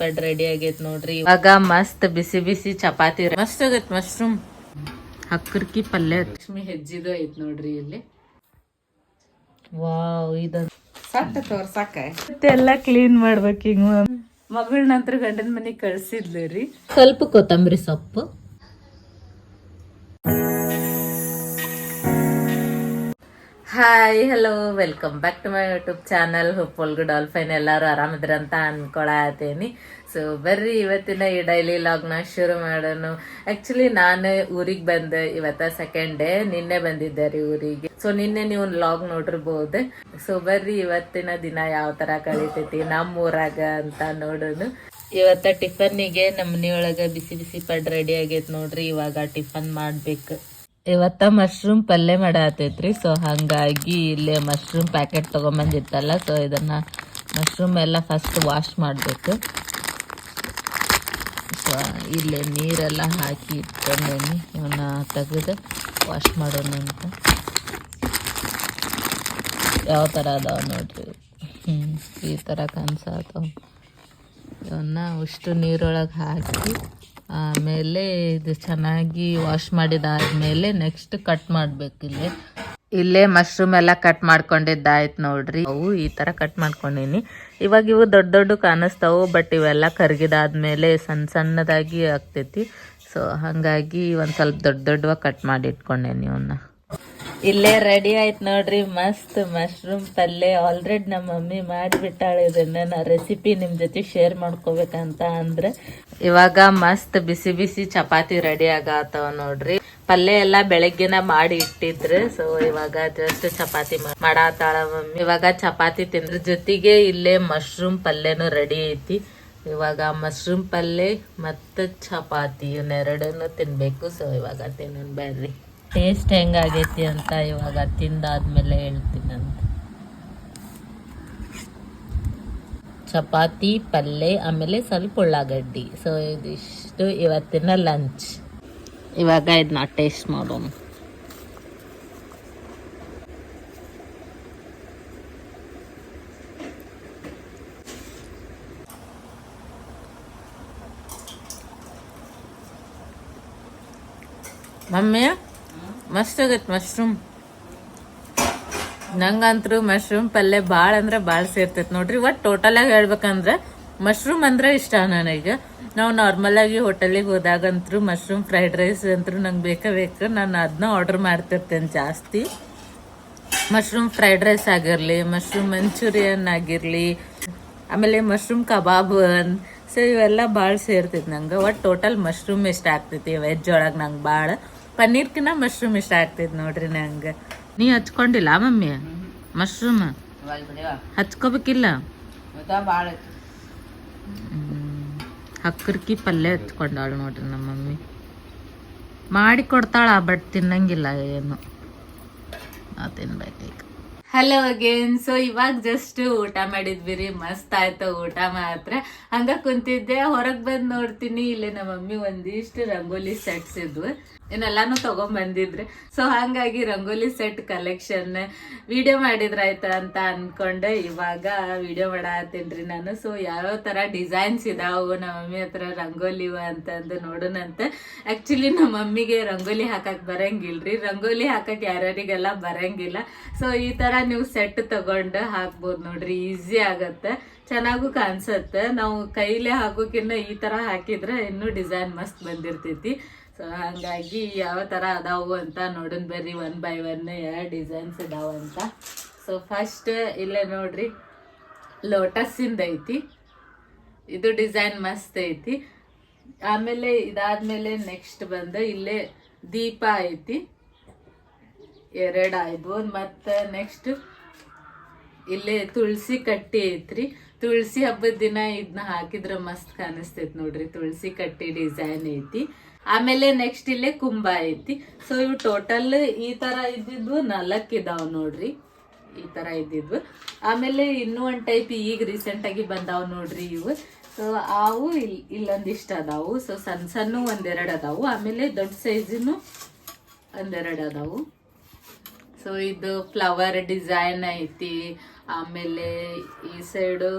ಪಡ್ ready ಆಗೈತ್ ನೋಡ್ರಿ. ಇವಾಗ ಮಸ್ತ್ ಬಿಸಿ ಬಿಸಿ ಚಪಾತಿ ಮಸ್ತ್ ಆಗೈತ್ ಮಶ್ರೂಮ್ ಹಕ್ಕರ್ಕಿ ಪಲ್ಯ ಲಕ್ಷ್ಮಿ ಹೆಜ್ಜಿದು ಐತ್ ನೋಡ್ರಿ ಇಲ್ಲಿ. ವಾವ್ ಇದ ತೋರ್ಸಾಕ ಎಲ್ಲ ಕ್ಲೀನ್ ಮಾಡ್ಬೇಕು ಹಿಂಗ ಮಗಳ ನಂತರ ಗಂಡನ ಮನೆಗೆ ಕಳ್ಸಿದ್ಲು ರೀ. ಸ್ವಲ್ಪ ಕೊತ್ತಂಬರಿ ಸೊಪ್ಪು. Hi hello welcome back to my YouTube channel ಹುಪ್ಪಲ್ಗು ಡಾಲ್ಫೈನ್ ಎಲ್ಲರೂ ಆರಾಮಿದ್ರಂತ ಅನ್ಕೊಳತೇನಿ ಸೊ ಬರ್ರಿ, ಇವತ್ತಿನ ಈ ಡೈಲಿ ಲಾಗ್ನ ಶುರು ಮಾಡೋಣ. ಆಕ್ಚುಲಿ ನಾನು ಊರಿಗೆ ಬಂದೆ ಇವತ್ತ ಸೆಕೆಂಡ್ ಡೇ ನಿನ್ನೆ ಬಂದಿದ್ದೆ ರೀ ಊರಿಗೆ. ಸೊ ನಿನ್ನೆ ನೀವು ಲಾಗ್ ನೋಡಿರ್ಬೋದು. ಸೊ ಬರ್ರಿ, ಇವತ್ತಿನ ದಿನ ಯಾವ ತರ ಕಳೀತೈತಿ ನಮ್ಮ ಊರಾಗ ಅಂತ ನೋಡೋಣ. ಇವತ್ತ ಟಿಫನ್ನಿಗೆ ನಮ್ಮ ಮನೆಯೊಳಗ ಬಿಸಿ ಬಿಸಿ ಪಡ್ ರೆಡಿ ಆಗೈತೆ ನೋಡ್ರಿ. ಇವಾಗ ಟಿಫನ್ ಮಾಡ್ಬೇಕು. ಇವತ್ತ ಮಶ್ರೂಮ್ ಪಲ್ಯ ಮಾಡತೈತ್ರಿ. ಸೊ ಹಂಗಾಗಿ ಇಲ್ಲಿ ಮಶ್ರೂಮ್ ಪ್ಯಾಕೆಟ್ ತಗೊಂಬಂದಿತ್ತಲ್ಲ ಸೊ ಇದನ್ನ ಮಶ್ರೂಮ್ ಎಲ್ಲ ಫಸ್ಟ್ ವಾಶ್ ಮಾಡಬೇಕು. ಸೊ ಇಲ್ಲಿ ನೀರೆಲ್ಲ ಹಾಕಿ ಇಟ್ಕೊಂಡೇನಿ. ಇವನ್ನ ತೆಗೆದು ವಾಶ್ ಮಾಡೋಣ ಅಂತ. ಯಾವ ಥರ ಅದಾವ ನೋಡ್ರಿ. ಹ್ಞೂ ಈ ಥರ ಕಾಣಿಸತ್ತವ ಇವನ್ನ ಅಷ್ಟು ನೀರೊಳಗೆ ಹಾಕಿ, ಆಮೇಲೆ ಇದು ಚೆನ್ನಾಗಿ ವಾಶ್ ಮಾಡಿದಾದ್ಮೇಲೆ ನೆಕ್ಸ್ಟ್ ಕಟ್ ಮಾಡಬೇಕು ಇಲ್ಲಿ. ಇಲ್ಲೇ ಮಶ್ರೂಮ್ ಎಲ್ಲ ಕಟ್ ಮಾಡ್ಕೊಂಡಿದ್ದಾಯ್ತು ನೋಡ್ರಿ. ಅವು ಈ ತರ ಕಟ್ ಮಾಡ್ಕೊಂಡೀನಿ. ಇವಾಗ ಇವು ದೊಡ್ಡ ದೊಡ್ಡ ಕಾಣಿಸ್ತಾವು ಬಟ್ ಇವೆಲ್ಲ ಕರ್ಗಿದಾದ್ಮೇಲೆ ಸಣ್ಣ ಸಣ್ಣದಾಗಿ ಆಗ್ತೈತಿ. ಸೊ ಹಾಗಾಗಿ ಒಂದ್ ಸ್ವಲ್ಪ ದೊಡ್ಡ ದೊಡ್ಡವಾಗಿ ಕಟ್ ಮಾಡಿ ಇಟ್ಕೊಂಡೇನಿ ಇವನ್ನ ಇಲ್ಲೇ ರೆಡಿ ಆಯ್ತು ನೋಡ್ರಿ, ಮಸ್ತ್ ಮಶ್ರೂಮ್ ಪಲ್ಯ ಆಲ್ರೆಡಿ ನಮ್ಮ ಮಮ್ಮಿ ಮಾಡಿಬಿಟ್ಟಾಳೆ ಇದನ್ನ. ನಾ ರೆಸಿಪಿ ನಿಮ್ ಜೊತೆ ಶೇರ್ ಮಾಡ್ಕೋಬೇಕಂತ ಅಂದ್ರೆ, ಇವಾಗ ಮಸ್ತ್ ಬಿಸಿ ಬಿಸಿ ಚಪಾತಿ ರೆಡಿ ಆಗತ್ತವ ನೋಡ್ರಿ. ಪಲ್ಯ ಎಲ್ಲ ಬೆಳಗ್ಗೆನ ಮಾಡಿ ಇಟ್ಟಿದ್ರೆ ಸೊ ಇವಾಗ ಜಸ್ಟ್ ಚಪಾತಿ ಮಾಡಾತಾಳ ಮಮ್ಮಿ. ಇವಾಗ ಚಪಾತಿ ತಿಂದ್ರ. ಜೊತೆಗೆ ಇಲ್ಲೇ ಮಶ್ರೂಮ್ ಪಲ್ಯನು ರೆಡಿ ಐತಿ. ಇವಾಗ ಮಶ್ರೂಮ್ ಪಲ್ಯ ಮತ್ತು ಚಪಾತಿ ಇವನ್ನೆರಡನ್ನು ತಿನ್ಬೇಕು ಸೊ ಇವಾಗ ತಿನ್ನೋಣ ಬರ್ರಿ. ಟೇಸ್ಟ್ ಹೆಂಗಾಗೈತಿ ಅಂತ ಇವಾಗ ತಿಂದಾದ್ಮೇಲೆ ಹೇಳ್ತೀನಿ ಅಂತ. ಚಪಾತಿ ಪಲ್ಯ ಆಮೇಲೆ ಸ್ವಲ್ಪ ಉಳ್ಳಾಗಡ್ಡಿ. ಸೊ ಇದಿಷ್ಟು ಇವತ್ತಿನ ಲಂಚ್ ಇವಾಗ ಇದನ್ನ ಟೇಸ್ಟ್ ಮಾಡೋಣ ಮಮ್ಮಿ? ಮಸ್ತ್ ಆಗೈತೆ ಮಶ್ರೂಮ್. ನಂಗಂತರೂ ಮಶ್ರೂಮ್ ಪಲ್ಯ ಭಾಳ ಅಂದ್ರೆ ಭಾಳ ಸೇರ್ತೈತೆ ನೋಡ್ರಿ. ಒಟ್ಟು ಟೋಟಲಾಗಿ ಹೇಳ್ಬೇಕಂದ್ರೆ ಮಶ್ರೂಮ್ ಅಂದ್ರೆ ಇಷ್ಟ ನನಗೆ. ನಾವು ನಾರ್ಮಲಾಗಿ ಹೋಟೆಲಿಗೆ ಹೋದಾಗಂತರೂ ಮಶ್ರೂಮ್ ಫ್ರೈಡ್ ರೈಸ್ ಅಂತೂ ನಂಗೆ ಬೇಕೇ ಬೇಕು. ನಾನು ಅದನ್ನ ಆರ್ಡರ್ ಮಾಡ್ತಿರ್ತೇನೆ ಜಾಸ್ತಿ. ಮಶ್ರೂಮ್ ಫ್ರೈಡ್ ರೈಸ್ ಆಗಿರಲಿ, ಮಶ್ರೂಮ್ ಮಂಚೂರಿಯನ್ ಆಗಿರಲಿ, ಆಮೇಲೆ ಮಶ್ರೂಮ್ ಕಬಾಬ್ ಸೊ ಇವೆಲ್ಲ ಭಾಳ ಸೇರ್ತೈತೆ ನಂಗೆ. ಒಟ್ಟು ಟೋಟಲ್ ಮಶ್ರೂಮ್ ಇಷ್ಟ ಆಗ್ತೈತಿ ವೆಜ್ ಒಳಗೆ ನಂಗೆ ಭಾಳ ಪನ್ನೀರ್ಕಿನ ಮಶ್ರೂಮ್ ಇಷ್ಟ ಆಗ್ತೈತಿ ನೋಡ್ರಿ ನಂಗೆ. ನೀ ಹಚ್ಕೊಂಡಿಲ್ಲ ಮಮ್ಮಿ? ಮಶ್ರೂಮ್ ಹಚ್ಕೋಬೇಕಿಲ್ಲ? ಹಕ್ಕರ್ಕಿ ಪಲ್ಯ ಹಚ್ಕೊಂಡಾಳು ನೋಡ್ರಿ ನಮ್ಮ ಮಮ್ಮಿ. ಮಾಡಿ ಕೊಡ್ತಾಳ ಬಟ್ ತಿನ್ನಂಗಿಲ್ಲ ಏನು. ನಾ ತಿನ್ಬೇಕೀಗ. ಹಲೋ ಅಗೇನ್ ಸೊ ಇವಾಗ ಜಸ್ಟ್ ಊಟ ಮಾಡಿದ್ವಿ ರೀ ಮಸ್ತ್ ಆಯ್ತು ಊಟ ಮಾತ್ರ. ಹಂಗ ಕುಂತಿದ್ದೆ. ಹೊರಗ್ ಬಂದ್ ನೋಡ್ತೀನಿ. ಇಲ್ಲಿ ನಮ್ಮ ಮಮ್ಮಿ ಒಂದಿಷ್ಟು ರಂಗೋಲಿ ಸೆಟ್ಸ್ ಇದ್ವು. ಇನ್ನೆಲ್ಲಾನು ತಗೊಂಡ್ ಬಂದಿದ್ರಿ. ಸೊ ಹಂಗಾಗಿ ರಂಗೋಲಿ ಸೆಟ್ ಕಲೆಕ್ಷನ್ ವಿಡಿಯೋ ಮಾಡಿದ್ರಾಯ್ತ ಅಂತ ಅನ್ಕೊಂಡೆ. ಇವಾಗ ವಿಡಿಯೋ ಮಾಡತ್ತೀನಿ ನಾನು. ಸೊ ಯಾವ್ಯಾವ ತರ ಡಿಸೈನ್ಸ್ ಇದಾವು. ನಮ್ಮ ಮಮ್ಮಿ ಹತ್ರ ರಂಗೋಲಿ ಅಂತಂದು ನೋಡೋಣಂತ ಆಕ್ಚುಲಿ ನಮ್ಮ ಮಮ್ಮಿಗೆ ರಂಗೋಲಿ ಹಾಕಕ್ ಬರಂಗಿಲ್ರಿ. ರಂಗೋಲಿ ಹಾಕಕ್ ಯಾರ್ಯಾರಿಗೆಲ್ಲ ಬರಂಗಿಲ್ಲ. ಸೊ ಈ ತರ ನೀವು ಸೆಟ್ ತಗೊಂಡು ಹಾಕ್ಬೋದು ನೋಡ್ರಿ ಈಸಿ ಆಗತ್ತೆ. ಚೆನ್ನಾಗೂ ಕಾಣಿಸತ್ತೆ. ನಾವು ಕೈಲೇ ಹಾಕೋಕಿನ್ನ ಈ ತರ ಹಾಕಿದ್ರೆ ಇನ್ನೂ ಡಿಸೈನ್ ಮಸ್ತ್ ಬಂದಿರ್ತೈತಿ. ಸೊ ಹಂಗಾಗಿ ಯಾವ ತರ ಅದಾವು ಅಂತ ನೋಡೋಣ ಬರ್ರಿ ಒನ್ ಬೈ ಒನ್ ಯಾವ ಡಿಸೈನ್ಸ್ ಇದಾವ ಅಂತ. ಸೊ ಫಸ್ಟ್ ಇಲ್ಲೇ ನೋಡ್ರಿ ಲೋಟಸ್ಸಿಂದ ಐತಿ. ಇದು ಡಿಸೈನ್ ಮಸ್ತ್ ಐತಿ. ಆಮೇಲೆ ಇದಾದ್ಮೇಲೆ ನೆಕ್ಸ್ಟ್ ಬಂದು ಇಲ್ಲೇ ದೀಪ ಐತಿ. ಎರಡು ಆಯ್ತು ಮತ್ತು ನೆಕ್ಸ್ಟ್ ಇಲ್ಲೇ ತುಳಸಿ ಕಟ್ಟಿ ಐತ್ರಿ. ತುಳಸಿ ಹಬ್ಬದ ದಿನ ಇದನ್ನ ಹಾಕಿದ್ರೆ ಮಸ್ತ್ ಕಾಣಿಸ್ತೈತಿ ನೋಡ್ರಿ. ತುಳಸಿ ಕಟ್ಟಿ ಡಿಸೈನ್ ಐತಿ. ಆಮೇಲೆ ನೆಕ್ಸ್ಟ್ ಇಲ್ಲೇ ಕುಂಭ ಐತಿ. ಸೊ ಇವು ಟೋಟಲ್ ಈ ತರ ಇದ್ದಿದ್ವು ನಾಲ್ಕು ಇದಾವ ನೋಡ್ರಿ. ಈ ತರ ಇದ್ದಿದ್ವು ಆಮೇಲೆ ಇನ್ನೂ ಒಂದು ಟೈಪ್ ಈಗ ರೀಸೆಂಟ್ ಆಗಿ ಬಂದಾವ್ ನೋಡ್ರಿ ಇವು. ಸೊ ಅವು ಇಲ್ಲಿ ಇಲ್ಲೊಂದಿಷ್ಟು ಅದಾವು. ಸೊ ಸಣ್ಣ ಸಣ್ಣ ಒಂದೆರಡು ಅದಾವು. ಆಮೇಲೆ ದೊಡ್ಡ ಸೈಜಿನೂ ಒಂದೆರಡು ಅದಾವು. ಸೊ ಇದು ಫ್ಲವರ್ ಡಿಸೈನ್ ಐತಿ. ಆಮೇಲೆ ಈ ಸೈಡು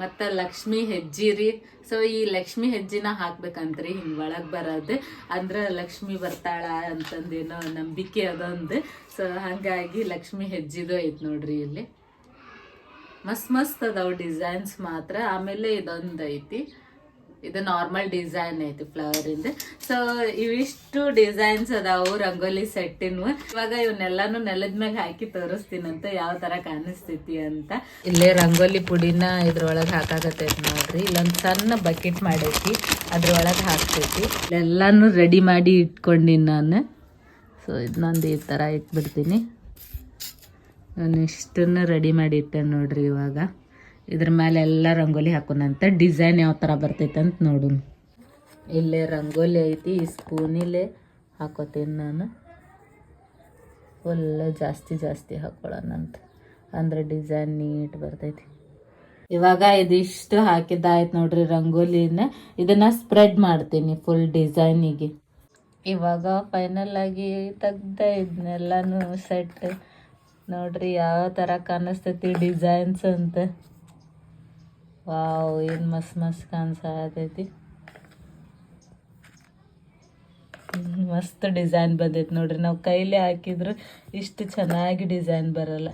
ಮತ್ತು ಲಕ್ಷ್ಮಿ ಹೆಜ್ಜಿರಿ ಸೊ ಈ ಲಕ್ಷ್ಮಿ ಹೆಜ್ಜಿನ ಹಾಕ್ಬೇಕಂತ್ರಿ ಹಿಂಗೆ ಒಳಗೆ ಬರೋದು. ಅಂದ್ರೆ ಲಕ್ಷ್ಮಿ ಬರ್ತಾಳ ಅಂತಂದೇನೋ ನಂಬಿಕೆ ಅದೊಂದು. ಸೊ ಹಾಗಾಗಿ ಲಕ್ಷ್ಮಿ ಹೆಜ್ಜಿದು ಐತೆ ನೋಡ್ರಿ ಇಲ್ಲಿ. ಮಸ್ತ್ ಮಸ್ತ್ ಅದಾವ ಡಿಸೈನ್ಸ್ ಮಾತ್ರ. ಆಮೇಲೆ ಇದೊಂದು ಐತಿ. ಇದು ನಾರ್ಮಲ್ ಡಿಸೈನ್ ಐತಿ ಫ್ಲವರ್ ಇಂದ. ಸೊ ಇವಿಷ್ಟು ಡಿಸೈನ್ಸ್ ಅದಾವು ರಂಗೋಲಿ ಸೆಟ್ಟಿನ ಇವಾಗ ಇವನ್ನೆಲ್ಲಾನು ನೆಲದ ಮ್ಯಾಗ ಹಾಕಿ ತೋರಿಸ್ತೀನಂತ ಯಾವ ತರ ಕಾಣಿಸ್ತೈತಿ ಅಂತ. ಇಲ್ಲೇ ರಂಗೋಲಿ ಪುಡಿನ ಇದ್ರೊಳಗೆ ಹಾಕಾಕತ್ತೈತಿ ನೋಡ್ರಿ. ಇಲ್ಲೊಂದು ಸಣ್ಣ ಬಕೆಟ್ ಮಾಡೈತಿ. ಅದ್ರೊಳಗೆ ಹಾಕ್ತೈತಿ. ಎಲ್ಲಾನು ರೆಡಿ ಮಾಡಿ ಇಟ್ಕೊಂಡಿನಿ ನಾನು. ಸೊ ಇದನ್ನೊಂದು ಈ ಥರ ಇಟ್ಬಿಡ್ತೀನಿ. ನಾನು ಇಷ್ಟನ್ನು ರೆಡಿ ಮಾಡಿ ಇಟ್ಟೆ ನೋಡ್ರಿ ಇವಾಗ. ಇದ್ರ ಮೇಲೆ ಎಲ್ಲ ರಂಗೋಲಿ ಹಾಕೋಣಂತ ಡಿಸೈನ್ ಯಾವ ಥರ ಬರ್ತೈತೆ ಅಂತ ನೋಡೋಣ. ಇಲ್ಲೇ ರಂಗೋಲಿ ಐತಿ, ಈ ಸ್ಪೂನಿಲೆ ಹಾಕೋತೀನಿ ನಾನು. ಫುಲ್ ಜಾಸ್ತಿ ಜಾಸ್ತಿ ಹಾಕೊಳ್ಳೋಣಂತ ಅಂದ್ರೆ ಡಿಸೈನ್ ನೀಟ್ ಬರ್ತೈತಿ. ಇವಾಗ ಇದಿಷ್ಟು ಹಾಕಿದ್ದಾಯ್ತು ನೋಡ್ರಿ ರಂಗೋಲಿನ. ಇದನ್ನ ಸ್ಪ್ರೆಡ್ ಮಾಡ್ತೀನಿ ಫುಲ್ ಡಿಸೈನಿಗೆ ಇವಾಗ ಫೈನಲ್ ಆಗಿ ತೆಗ್ದೆ ಇದನ್ನೆಲ್ಲಾನು ಸೆಟ್ ನೋಡ್ರಿ ಯಾವ ಥರ ಕಾಣಿಸ್ತೈತಿ ಡಿಸೈನ್ಸ್ ಅಂತ. ವಾವ್ ಏನು ಮಸ್ತ್ ಮಸ್ತ್ ಕಾಣಿಸತೈತಿ ಮಸ್ತ್ ಡಿಸೈನ್ ಬಂದೈತಿ ನೋಡ್ರಿ. ನಾವು ಕೈಲಿ ಹಾಕಿದ್ರು ಇಷ್ಟು ಚೆನ್ನಾಗಿ ಡಿಸೈನ್ ಬರಲ್ಲ.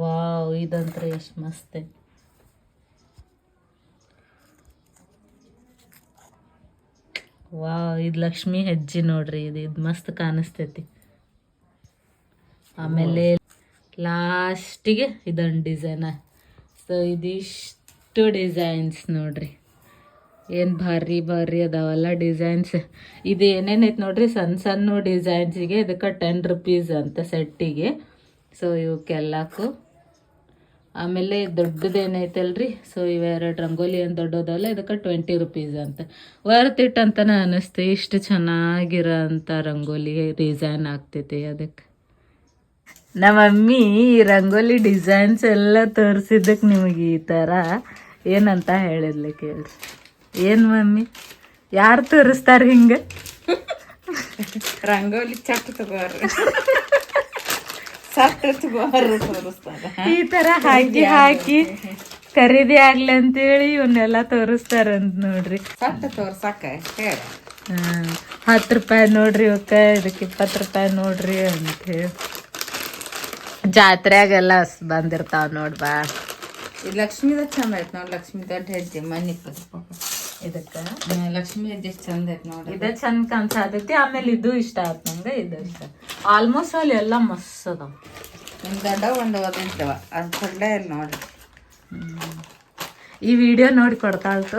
ವಾವ್ ಇದಂತ್ರ ಎಷ್ಟು ಮಸ್ತ್. ವಾವ್, ಇದು ಲಕ್ಷ್ಮಿ ಹೆಜ್ಜೆ ನೋಡ್ರಿ ಇದು ಇದು ಮಸ್ತ್ ಕಾಣಿಸ್ತೈತಿ. ಆಮೇಲೆ ಲಾಸ್ಟಿಗೆ ಇದೊಂದು ಡಿಸೈನ ಸೊ ಇದಿಷ್ಟು ಡಿಸೈನ್ಸ್ ನೋಡ್ರಿ. ಏನು ಭಾರಿ ಭಾರಿ ಅದಾವಲ್ಲ ಡಿಸೈನ್ಸ್ ಇದು ಏನೇನೈತೆ ನೋಡ್ರಿ ಸಣ್ಣ ಸಣ್ಣ ಡಿಸೈನ್ಸಿಗೆ ಇದಕ್ಕೆ ಟೆನ್ ರುಪೀಸ್ ಅಂತ ಸೆಟ್ಟಿಗೆ ಸೊ ಇವಕ್ಕೆಲ್ಲಕ್ಕೂ ಆಮೇಲೆ ದೊಡ್ಡದು ಏನೈತಲ್ರಿ ಸೊ ಇವೆರಡು ರಂಗೋಲಿ ಏನು ದೊಡ್ಡದಲ್ಲ ಇದಕ್ಕೆ ಟ್ವೆಂಟಿ ರುಪೀಸ್ ಅಂತ. ವರ್ತ್ ಇಟ್ ಅಂತನ ಅನ್ನಿಸ್ತು ಇಷ್ಟು ಚೆನ್ನಾಗಿರೋ ಅಂಥ ರಂಗೋಲಿ ಡಿಸೈನ್ ಆಗ್ತೈತಿ ಅದಕ್ಕೆ. ನಮ್ಮ ಮಮ್ಮಿ ಈ ರಂಗೋಲಿ ಡಿಸೈನ್ಸ್ ಎಲ್ಲ ತೋರಿಸಿದ್ದಕ್ಕೆ ನಿಮಗೆ ಈ ಥರ ಏನಂತ ಹೇಳಿದ್ಲಿ ಕೇಳಿ ಏನು ಮಮ್ಮಿ? ಯಾರು ತೋರಿಸ್ತಾರೆ ಹಿಂಗೆ? ರಂಗೋಲಿ ಚಟ್ ತಗೋರಿ. ಈ ತರ ಹಾಕಿ ಹಾಕಿ ಖರೀದಿ ಆಗ್ಲಿ ಅಂತೇಳಿ ಇವನ್ನೆಲ್ಲ ತೋರಿಸ್ತಾರಂತ ನೋಡ್ರಿ. ಹತ್ತು ರೂಪಾಯಿ ನೋಡ್ರಿ ಇವಕ್ಕ ಇದಕ್ಕೆ ಇಪ್ಪತ್ತು ರೂಪಾಯಿ ನೋಡ್ರಿ ಅಂತ ಹೇಳಿ. ಜಾತ್ರೆಯಾಗೆಲ್ಲ ಬಂದಿರ್ತಾವ ನೋಡ್ಬಾ ಲಕ್ಷ್ಮೀದ ಚಂದ ಆಯ್ತು ನೋಡ್ ಲಕ್ಷ್ಮೀ ದೊಡ್ಡ ಹೆಜ್ಜೆ ಮನಿ ಇದಕ್ಕ? ಲಕ್ಷ್ಮಿ ಎಷ್ಟ್ ಚಂದ ಐತ್ ನೋಡಿ. ಇದ ಚಂದ ಕಾಣಿಸತೈತಿ ಆಮೇಲೆ ಇದು ಇಷ್ಟ ಆತ್ ನಂಗೆ ಇದು ಇಷ್ಟ ಆಲ್ಮೋಸ್ಟ್ ಅಲ್ಲಿ ಎಲ್ಲ ಮಸ್ತ್ ಅದಾವ. ಒಂದು ದೊಡ್ಡ ಒಂದು ಓದಿದ್ದವ ಅದು ಕೊಡ್ಲೇ ಇಲ್ಲ ನೋಡ್ರಿ ಈ ವಿಡಿಯೋ ನೋಡಿ ಕೊಡ್ತಾಳ್ತು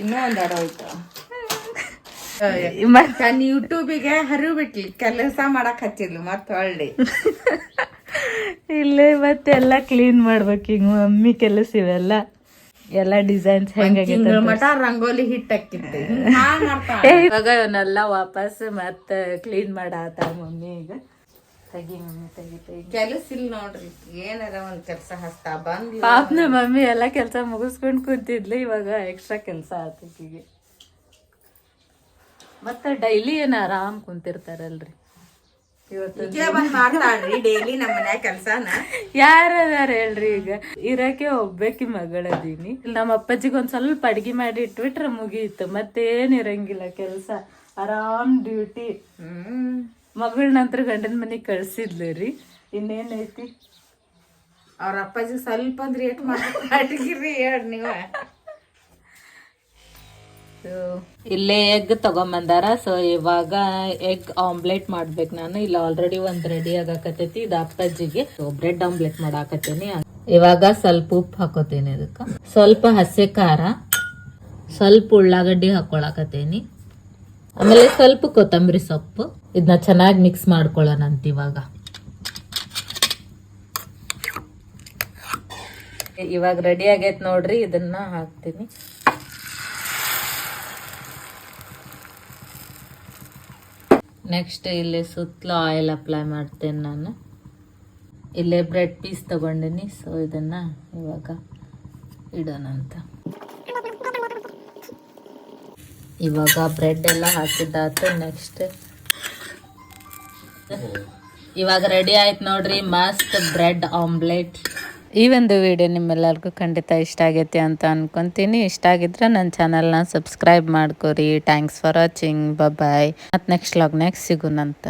ಇನ್ನೂ ಒಂದ್ ಅಡ ಹೋಯ್ತು. ಮತ್ತ್ ಯೂಟ್ಯೂಬಿಗೆ ಹರಿವು ಬಿಟ್ಲಿ ಕೆಲಸ ಮಾಡಕ್ ಹಚ್ಚಿದ್ಲು ಮತ್ ಹೊಳ್ಳಿ. ಇಲ್ಲೇ ಮತ್ತೆ ಎಲ್ಲ ಕ್ಲೀನ್ ಮಾಡ್ಬೇಕು ಈಗ ಮಮ್ಮಿ ಕೆಲಸ ಇವೆಲ್ಲ. ಎಲ್ಲ ಡಿಸೈನ್ಸ್ ಹೆಂಗಾಗೈತೆ ತಿಂಗಳ ಮಟ ರಂಗೋಲಿ ಹಿಟ್ ಮಾಡ್ತಾಳ ಇವಾಗ ಇವನ್ನೆಲ್ಲ ವಾಪಸ್ ಮತ್ತೆ ಕ್ಲೀನ್ ಮಾಡಾತ ಮಮ್ಮಿ ಈಗ. ತೆಗಿ ಮಮ್ಮಿ ತೆಗಿ ತೆಗಿ. ಕೆಲಸ ಇಲ್ಲ ನೋಡ್ರಿ ಏನಾರ ಒಂದ್ ಕೆಲ್ಸ ಹಸ್ತಾ ಬಂದ್ ಪಾಪ ಮಮ್ಮಿ ಎಲ್ಲ ಕೆಲಸ ಮುಗಿಸ್ಕೊಂಡು ಕುಂತಿದ್ಲಿ ಇವಾಗ ಎಕ್ಸ್ಟ್ರಾ ಕೆಲಸ ಆತಕ್ಕಿಗೆ ಮತ್ತೆ ಡೈಲಿ ಏನ್ ಆರಾಮ್ ಕುಂತಿರ್ತಾರಲ್ರಿ? ಮಾಡ್ತಾಳ್ರಿ ಡೈಲಿ ನಮ್ಮ ಮನ್ಯಾಗ ಕೆಲ್ಸಾನ. ಯಾರದಾರ ಹೇಳ್ರಿ ಈಗ? ಇರಕ್ಕೆ ಒಬ್ಬಾಕಿ ಮಗಳದೀನಿ ನಮ್ಮ ಅಪ್ಪಾಜಿಗೆ ಒಂದ್ ಸ್ವಲ್ಪ ಅಡ್ಗೆ ಮಾಡಿ ಇಟ್ಬಿಟ್ರೆ ಮುಗೀತು. ಮತ್ತೇನ್ ಇರಂಗಿಲ್ಲ ಕೆಲ್ಸ. ಆರಾಮ್ ಡ್ಯೂಟಿ ಹ್ಮ್. ಮಗಳ ನಂತರ ಗಂಡನ ಮನೆಗೆ ಕಳ್ಸಿದ್ಲು ರೀ. ಇನ್ನೇನೈತಿ? ಅವ್ರ ಅಪ್ಪಾಜಿ ಸ್ವಲ್ಪ ಅಂದ್ರೆ ಏಟ್ ಹೇಳ್ ನೀವ. ಇಲ್ಲೇ ಎಗ್ ತಗೊಂಬಂದಾರ. ಸೊ ಇವಾಗ ಎಗ್ ಆಮ್ಲೆಟ್ ಮಾಡ್ಬೇಕು ನಾನು. ಇಲ್ಲ ಆಲ್ರೆಡಿ ಒಂದ್ ರೆಡಿ ಆಗಾಕತೈತಿ ಇದು ಅಪ್ಪಾಜಿಗೆ. ಸೊ ಬ್ರೆಡ್ ಆಮ್ಲೆಟ್ ಮಾಡಾಕತ್ತೀನಿ. ಇವಾಗ ಸ್ವಲ್ಪ ಉಪ್ಪು ಹಾಕೋತೀನಿ ಇದಕ್ಕೆ. ಸ್ವಲ್ಪ ಹಸಿ ಖಾರ. ಸ್ವಲ್ಪ ಉಳ್ಳಾಗಡ್ಡಿ ಹಾಕೊಳಕತ್ತೀನಿ. ಆಮೇಲೆ ಸ್ವಲ್ಪ ಕೊತ್ತಂಬರಿ ಸೊಪ್ಪು. ಇದನ್ನ ಚೆನ್ನಾಗಿ ಮಿಕ್ಸ್ ಮಾಡ್ಕೊಳ್ಳೋಣಂತ ಇವಾಗ. ಇವಾಗ ರೆಡಿ ಆಗೈತೆ ನೋಡ್ರಿ. ಇದನ್ನ ಹಾಕ್ತೀನಿ. ನೆಕ್ಸ್ಟ್ ಇಲ್ಲಿ ಸುತ್ತಲೂ ಆಯಿಲ್ ಅಪ್ಲೈ ಮಾಡ್ತೇನೆ ನಾನು. ಇಲ್ಲೇ ಬ್ರೆಡ್ ಪೀಸ್ ತೊಗೊಂಡಿನಿ ಸೊ ಇದನ್ನು ಇವಾಗ ಇಡೋಣ ಅಂತ. ಇವಾಗ ಬ್ರೆಡ್ ಎಲ್ಲ ಹಾಕಿದ್ದಾತು ನೆಕ್ಸ್ಟ್ ಇವಾಗ ರೆಡಿ ಆಯ್ತು ನೋಡ್ರಿ, ಮಸ್ತ್ ಬ್ರೆಡ್ ಆಮ್ಲೆಟ್ ಈ ಒಂದು ವಿಡಿಯೋ ನಿಮ್ಮೆಲ್ಲರಿಗೂ ಖಂಡಿತ ಇಷ್ಟ ಆಗೈತಿ ಅಂತ ಅನ್ಕೊಂತೀನಿ. ಇಷ್ಟ ಆಗಿದ್ರೆ ನನ್ನ ಚಾನಲ್ನ ಸಬ್ಸ್ಕ್ರೈಬ್ ಮಾಡ್ಕೊರಿ. ಥ್ಯಾಂಕ್ಸ್ ಫಾರ್ ವಾಚಿಂಗ್ ಬಾಯ್ ಮತ್ತು ನೆಕ್ಸ್ಟ್ ಲಾಗ್ನಾಗ ಸಿಗೋಣಂತ.